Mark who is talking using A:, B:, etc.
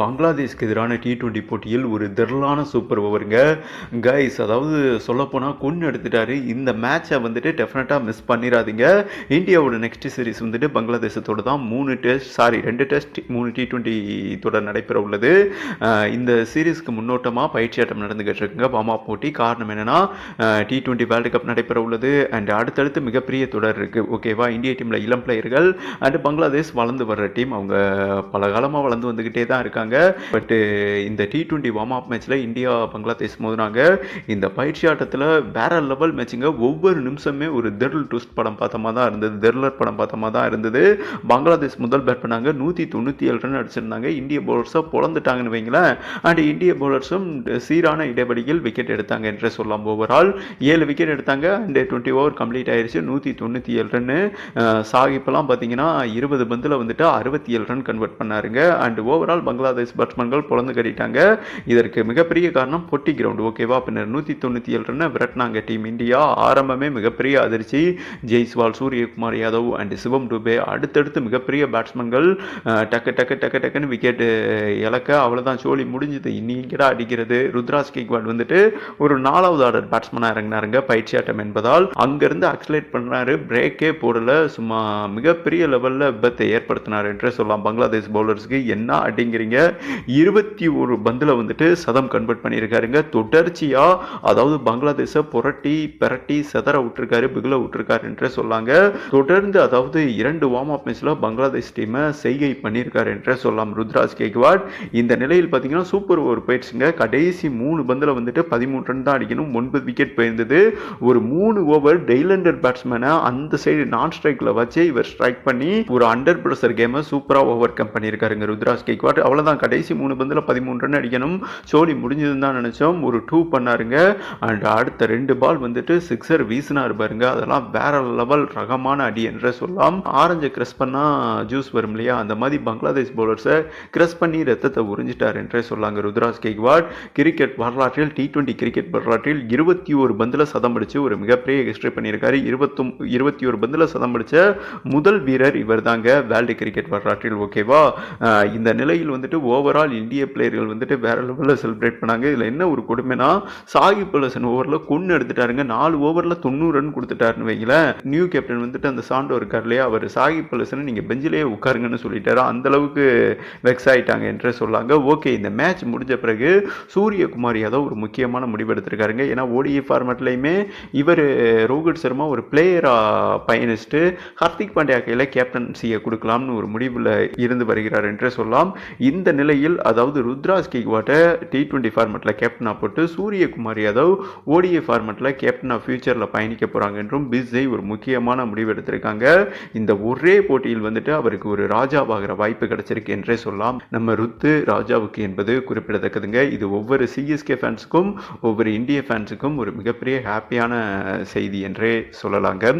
A: பங்களாதேஷ்க்கு எதிரான T twenty போட்டியில் ஒரு திரளான சூப்பர் ஓவருங்க கைஸ் அதாவது சொல்லப்போனால் கொன்று எடுத்துட்டாரு. இந்த மேட்சை வந்துட்டு டெஃபினட்டாக மிஸ் பண்ணிடாதீங்க இந்தியாவோட நெக்ஸ்ட் சீரிஸ் வந்துட்டு பங்களாதேசத்தோடு தான் மூணு டெஸ்ட் சாரி ரெண்டு டெஸ்ட் மூணு டி டுவெண்ட்டி தொடர் நடைபெற உள்ளது. இந்த சீரீஸ்க்கு முன்னோட்டமாக பயிற்சியாட்டம் நடந்துகிட்டு இருக்குங்க பாமா போட்டி. காரணம் என்னென்னா டி டுவெண்ட்டி வேர்ல்டு கப் நடைபெற உள்ளது. அண்ட் அடுத்தடுத்து மிகப்பெரிய தொடர் இருக்குது ஓகேவா இந்திய டீமில் இளம் பிளேயர்கள் அண்ட் பங்களாதேஷ் வளர்ந்து வர்ற டீம் அவங்க பல காலமாக வளர்ந்து வந்துக்கிட்டே தான் இருக்காங்க. பட்டு uh, இந்த டி டுவெண்ட்டி வார்ம் அப் மேட்ச்சில் இந்தியா பங்களாதேஷ் மோதினாங்க. இந்த பயிற்சி ஆட்டத்தில் வேற லெவல் மேட்சிங்க ஒவ்வொரு நிமிஷமே ஒரு தெர்ல் டுஸ்ட் படம் பார்த்தமாக தான் இருந்தது. தெர்லர் படம் பார்த்தமாக தான் இருந்தது. பங்களாதேஷ் முதல் பேட் பண்ணாங்க. நூற்றி தொண்ணூற்றி ஏழு ரன் அடிச்சிருந்தாங்க. இந்திய பவுலர்ஸாக பிறந்துட்டாங்கன்னு வைங்களேன். அண்ட் இந்திய பவுலர்ஸும் சீரான இடைவெளியில் விக்கெட் எடுத்தாங்க என்று சொல்லலாம் ஓவரால் ஏழு விக்கெட் எடுத்தாங்க. அண்ட் டுவெண்ட்டி ஓவர் கம்ப்ளீட் ஆயிடுச்சு நூற்றி தொண்ணூற்றி ஏழு ரன்னு சாகிப்பெல்லாம் பார்த்தீங்கன்னா இருபது பந்தில் வந்துட்டு அறுபத்தி ஏழு ரன் கன்வெர்ட் பண்ணாருங்க. அண்ட் ஓவரால் பங்களாதேஷ் பேட்ஸ்மேன்கள் பொழந்து கட்டிட்டாங்க. இதற்கு மிகப்பெரிய காரணம் பொட்டி கிரவுண்ட் ஓகேவா பின்னர் நூற்றி தொண்ணூற்றி ஏழு ரன்னை விரட்டினாங்க டீம் இந்தியா. ஆரம்பமே மிகப்பெரிய அதிர்ச்சி. ஜெய்ஸ்வால் சூரியகுமார் யாதவ் அண்ட் சிவம் டுபே அடுத்தடுத்து மிகப்பெரிய பேட்ஸ்மேன்கள் டக்கு டக்கு டக்கு டக்குன்னு விக்கெட்டு இழக்க அவ்வளோதான் சோழி முடிஞ்சது. இன்னிங்கடா அடிக்கிறது. ருத்ராஜ் கேக்வாட் வந்துட்டு ஒரு நாலாவது ஆர்டர் பேட்ஸ்மேனாக இறங்கினாருங்க. பயிற்சி ஆட்டம் என்பதால் அங்கேருந்து அக்ஸலேட் பண்ணாரு பிரேக்கே போடல. சும்மா மிகப்பெரிய லெவலில் விபத்தை ஏற்படுத்தினார். என்று சொல்லலாம். பங்களாதேஷ் பவுலர்ஸ்க்கு என்ன அடிங்கிறீங்க? இருபத்தி ஒரு பந்தில் வந்துட்டு சதம் கன்வெர்ட் பண்ணியிருக்காருங்க. தொடர்ச்சியாக அதாவது பங்களாதேஷை புரட்டி பிரட்டி செதற விட்டுருக்காரு பிகில விட்டுருக்காருன்றே சொல்லாங்க. தொடர்ந்து அதாவது இரண்டு வார்ம் அப் மேட்ச்சில் பங்களாதேஷ் டீமை செய்கை பண்ணியிருக்காரு என்றே சொல்லலாம் ருத்ராஜ் கேக்வாட் இந்த நிலையில் பார்த்தீங்கன்னா சூப்பர் ஓவர் போயிடுச்சுங்க. கடைசி மூணு பந்தில் வந்துட்டு பதிமூணு ரன் தான் அடிக்கணும். ஒன்பது விக்கெட் போயிருந்தது. ஒரு மூணு ஓவர் டெய்லண்டர் பேட்ஸ்மேனை அந்த சைடு நான் ஸ்ட்ரைக்கில் வச்சு இவர் ஸ்ட்ரைக் பண்ணி ஒரு அண்டர் ப்ரெஷர் கேமை சூப்பராக ஓவர் கம் பண்ணியிருக்காருங்க ருத்ராஜ் கேக்வாட் அவ்வளோதான் கடைசி மூணு பந்தில் பதிமூணு ரன் அடிக்கணும். சோலி முடிஞ்சதுன்னு தான் நினச்சோம். ஒரு டூ பண்ணாருங்க. அண்ட் அடுத்த ரெண்டு பால் வந்துட்டு சிக்ஸர் வீசினார் பாருங்க. அதெல்லாம் வேற லெவல் ரகமான அடி என்றே சொல்லலாம். ஆரஞ்சு கிரஸ் பண்ணால் ஜூஸ் வரும் இல்லையா? அந்த மாதிரி பங்களாதேஷ் பவுலர்ஸை கிரஸ் பண்ணி ரத்தத்தை உறிஞ்சிட்டார் என்றே சொல்லாங்க ருத்ராஜ் கேக்வாட் கிரிக்கெட் வரலாற்றில் டி டுவெண்ட்டி கிரிக்கெட் வரலாற்றில் இருபத்தி ஒரு பந்தில் சதம் அடிச்சு ஒரு மிகப்பெரிய ஹிஸ்டரி பண்ணியிருக்காரு. இருபத்தும் இருபத்தி ஒரு பந்தில் சதம் அடித்த முதல் வீரர் இவர் தாங்க வேர்ல்டு கிரிக்கெட் வரலாற்றில் ஓகேவா இந்த நிலையில் வந்துட்டு ஓவரால் இந்திய பிளேயர்கள் வந்துட்டு வேற லெவலில் செலிப்ரேட் பண்ணாங்க. இதில் என்ன ஒரு கொடுமைனா சாகிப் பலசன் ஓவரில் கொன்று எடுத்துட்டாருங்க. நாலு ஓவரில் தொண்ணூறு ரன் கொடுத்துட்டாருன்னு வைங்களேன். நியூ கேப்டன் வந்துட்டு அந்த சாண்டோ இருக்கார் இல்லையா? அவர் சாகிப் பலசனை நீங்கள் பெஞ்சிலேயே உட்காருங்கன்னு சொல்லிட்டாரு. அந்தளவுக்கு வெக்ஸ் ஆயிட்டாங்க என்று சொல்லாங்க. ஓகே இந்த மேட்ச் முடிஞ்ச பிறகு சூரியகுமார் யாதவ் ஒரு முக்கியமான முடிவு எடுத்திருக்காருங்க. ஏன்னா ஓடிஇ ஃபார்மேட்லேயுமே இவர் ரோஹித் சர்மா ஒரு பிளேயராக பயணிச்சுட்டு ஹர்திக் பாண்டியா கையில் கேப்டன்சியை கொடுக்கலாம்னு ஒரு முடிவில் இருந்து வருகிறார் என்றே சொல்லலாம். இந்த இந்த நிலையில் அதாவது ருத்ராஜ் கேக்வாட்டை டி டுவெண்ட்டி ஃபார்மெட்டில் கேப்டனாக போட்டு சூரியகுமார் யாதவ் ஓடிஏ ஃபார்மெட்டில் கேப்டனாக ஃபியூச்சரில் பயணிக்க போகிறாங்க என்றும் பிஸ்ஐ ஒரு முக்கியமான முடிவு எடுத்திருக்காங்க. இந்த ஒரே போட்டியில் வந்துட்டு அவருக்கு ஒரு ராஜாவாகிற வாய்ப்பு கிடைச்சிருக்கு என்றே சொல்லலாம். நம்ம ருத்து ராஜாவுக்கு என்பது குறிப்பிடத்தக்கதுங்க. இது ஒவ்வொரு சிஎஸ்கே ஃபேன்ஸுக்கும் ஒவ்வொரு இந்திய ஃபேன்ஸுக்கும் ஒரு மிகப்பெரிய ஹாப்பியான செய்தி என்றே சொல்லலாங்க.